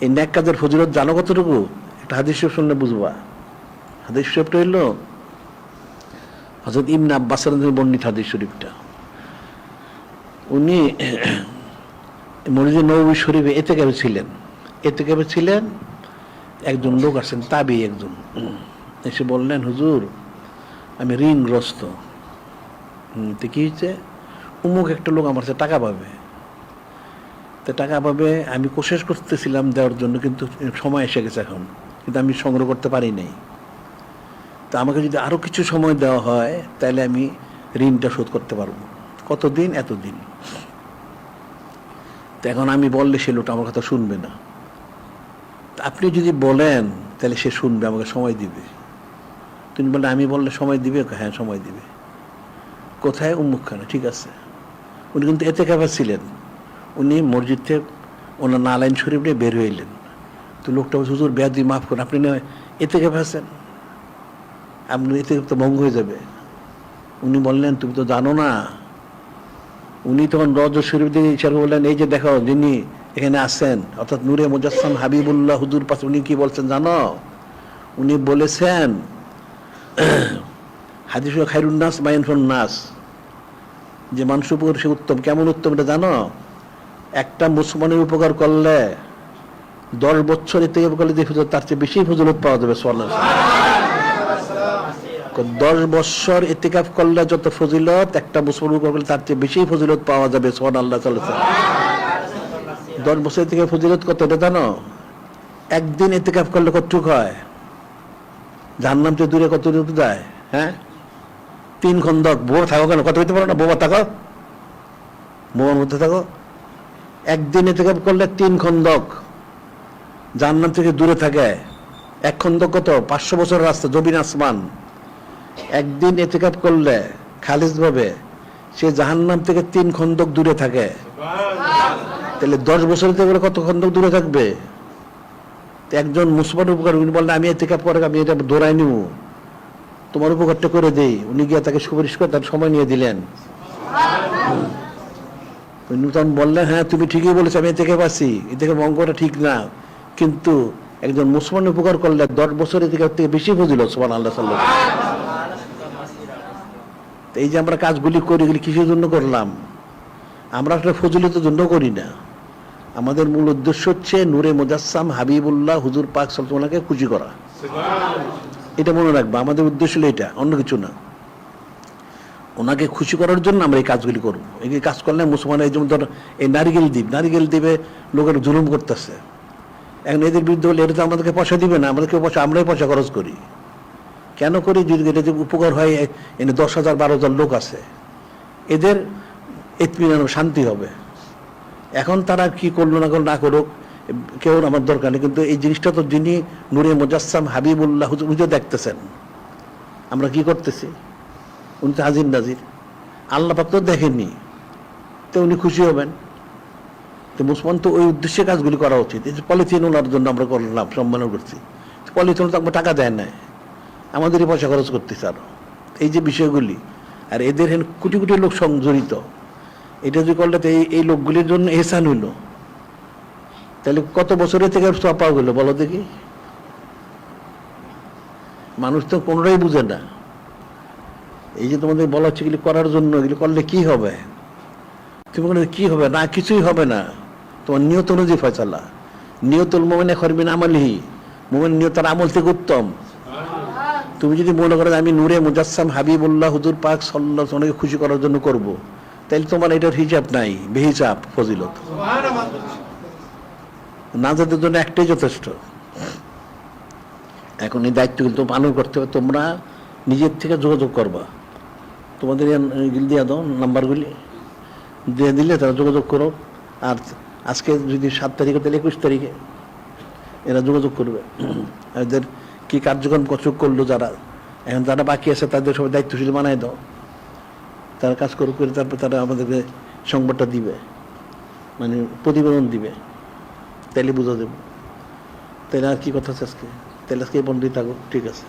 এই ন্যাক কাজের ফজিলত জানো কতটুকু? একটা হাদিস শুনলে বুঝবা। হাদিস শরীফটা হইল হজরত ইমনা আব্বাসের বর্ণিত হাদিস শরীফটা। উনি মরিজি নবী শরীফে এতে কেবে ছিলেন। এতে কেবে ছিলেন, একজন লোক আছেন, তাবি একজন। এসে বললেন, হুজুর, আমি ঋণগ্রস্ত। তো কি হয়েছে উমুক একটা লোক আমার কাছে টাকা পাবে। তো টাকা পাবে, আমি কোশেষ করতেছিলাম দেওয়ার জন্য, কিন্তু সময় এসে গেছে এখন। কিন্তু আমি সংগ্রহ করতে পারি নাই। তো আমাকে যদি আরও কিছু সময় দেওয়া হয়, তাহলে আমি ঋণটা শোধ করতে পারব। কতদিন? এতদিন। তো এখন আমি বললে সে লোকটা আমার কথা শুনবে না। আপনি যদি বলেন, তাহলে সে শুনবে, আমাকে সময় দিবে। তুমি বললে, আমি বললে সময় দিবে? হ্যাঁ সময় দিবে। কোথায়? উম্মুখখানে, ঠিক আছে। উনি কিন্তু এতে কাপা ছিলেন। উনি মসজিদ থেকে ওনার নালাইন শরীফ নিয়ে বের এলেন। তো লোকটা বলছে, হুজুর বেয়াদি মাফ করুন আপনি না এতে কে আছেন আপনি এতে তো ভঙ্গ হয়ে যাবে। উনি বললেন তুমি তো জানো না। উনি তখন রজ শরীফ দিয়ে ইশারা বললেন এই যে দেখো যিনি এখানে আসেন অর্থাৎ নূরে মুজাসসাম হাবিবুল্লাহ হুজুর পাশে উনি কি বলছেন জানো? উনি বলেছেন হাদিস খাইরুন নাস মাইনফুন নাস। যে মানুষ উপকার সে উত্তম কেমন উত্তম এটা জানো? একটা মুসলমানের উপকার করলে দশ বছর এতে করলে তার চেয়ে বেশি ফজলত পাওয়া যাবে সোয়াল্লাহ দশ বছর এতেকাফ করলে যত ফজিলত, একটা মুসলমান উপকার করলে তার চেয়ে বেশি ফজিলত পাওয়া যাবে সোহান আল্লাহ দশ বছর থেকে ফজিলত কত, এটা জানো? একদিন এতেকাফ করলে কতটুক হয়? জাহান্নাম তো দূরে কত যায়? হ্যাঁ? তিন খন্দক। বউ থাকো কেন? কত হইতে পারো না? বউ থাকো। বউর মধ্যে থাকো। একদিন এতেকাফ করলে তিন খন্দক। জাহান্নাম থেকে দূরে থাকে। এক খন্দক কত? পাঁচশো বছর রাস্তা জবিন আসমান। একদিন এতেকাপ করলে খালিজ ভাবে সে জাহান্নাম থেকে তিন খন্দক দূরে থাকে। তাহলে দশ বছর বলে কত খন্দক দূরে থাকবে? একজন মুসলমান উপকার উনি বললেন আমি এতেকাপ করে আমি এটা দৌড়াই নিব। তোমার উপকারটা করে দেই। উনি গিয়ে তাকে সুপারিশ করে তার সময় নিয়ে দিলেন। উনি তখন বললেন হ্যাঁ তুমি ঠিকই বলেছ আমি এ থেকে পাচ্ছি এ থেকে অঙ্কটা ঠিক না। কিন্তু একজন মুসলমান উপকার করলে দশ বছর এ থেকে থেকে বেশি বুঝিল সোমান আল্লাহ সাল্লাহ এই যে আমরা কাজগুলি করি এগুলি কিসের জন্য করলাম? আমরা আসলে ফজিলতের জন্য করি না। আমাদের মূল উদ্দেশ্য হচ্ছে নূরে মুজাসসাম হাবিবুল্লাহ হুজুর পাক সালতমালাকে খুশি করা। এটা মনে রাখবা আমাদের উদ্দেশ্য হলো এটা অন্য কিছু না। ওনাকে খুশি করার জন্য আমরা এই কাজগুলি করব। এই কাজ করলে মুসলমান এই যেমন ধর, এই নারিকেল দ্বীপ নারিকেল দ্বীপে লোকের জুলুম করতেছে। এখন এদের বিরুদ্ধে হলে এটা তো আমাদেরকে পয়সা দিবে না, আমাদেরকে পয়সা, আমরাই পয়সা খরচ করি। কেন করি? যদি এটা যে উপকার হয়, এনে দশ হাজার, বারো হাজার লোক আছে, এদের এতমিনান শান্তি হবে। এখন তারা কি করল না করল না করুক, কেউ আমার দরকার নেই। কিন্তু এই জিনিসটা তো যিনি নুরে মুজাসসাম হাবিবুল্লাহ হুজুর দেখতেছেন, আমরা কি করতেছি? উনি তো হাজির নাজির। আল্লাহ পাক তো দেখেননি। তো উনি খুশি হবেন। তো মুসলমান তো ওই উদ্দেশ্যে কাজগুলি করা উচিত। এই যে পলিথিন ওনার জন্য আমরা করলাম সম্মান করছি। পলিথিন তো আমরা টাকা দেয় না আমাদেরই পয়সা খরচ করতেছে আরও। এই যে বিষয়গুলি, আর এদের হেন কোটি কোটি লোক সংজড়িত এটা যদি করলে তো এই লোকগুলির জন্য এহসান হইল। তাহলে কত বছরের থেকে সব পাওয়া বলো দেখি। মানুষ তো কোনোটাই বুঝে না। এই যে তোমাদের বলা হচ্ছে এগুলি করার জন্য, এগুলি করলে কি হবে? তুমি বলে, কি হবে? না, কিছুই হবে না। তোমার নিয়ত অনুযায়ী ফয়সালা। নিয়তুল মোমেনে খরবিন আমলহি। মোমেন নিয়তার আমল থেকে উত্তম। তুমি যদি মনে করো আমি নূরে মুজাসসাম হাবিবুল্লাহ হুজুর পাক সাল্লাহ ওনাকে খুশি করার জন্য করব। তাহলে তোমার এটার হিসাব নাই, বেহিসাব, ফজিলত। নাজাদের জন্য একটাই যথেষ্ট। এখন এই দায়িত্ব কিন্তু পালন করতে হবে, তোমরা নিজের থেকে যোগাযোগ করবা। তোমাদের দিয়ে দাও, নাম্বারগুলি দিয়ে দিলে তারা যোগাযোগ করো আর আজকে যদি সাত তারিখে, তাহলে একুশ তারিখে এরা যোগাযোগ করবে। এদের কি কার্যক্রম কচুক করল যারা? এখন যারা বাকি আছে, তাদের সবাই দায়িত্বশীল বানায় দাও। তারা কাজ করুক করে তারপর তারা আমাদেরকে সংবাদটা দিবে। মানে প্রতিবেদন দিবে। তাইলে বুঝা দেবো তাহলে আর কি কথা আছে আজকে? তাহলে আজকে বন্ধুই থাকো ঠিক আছে।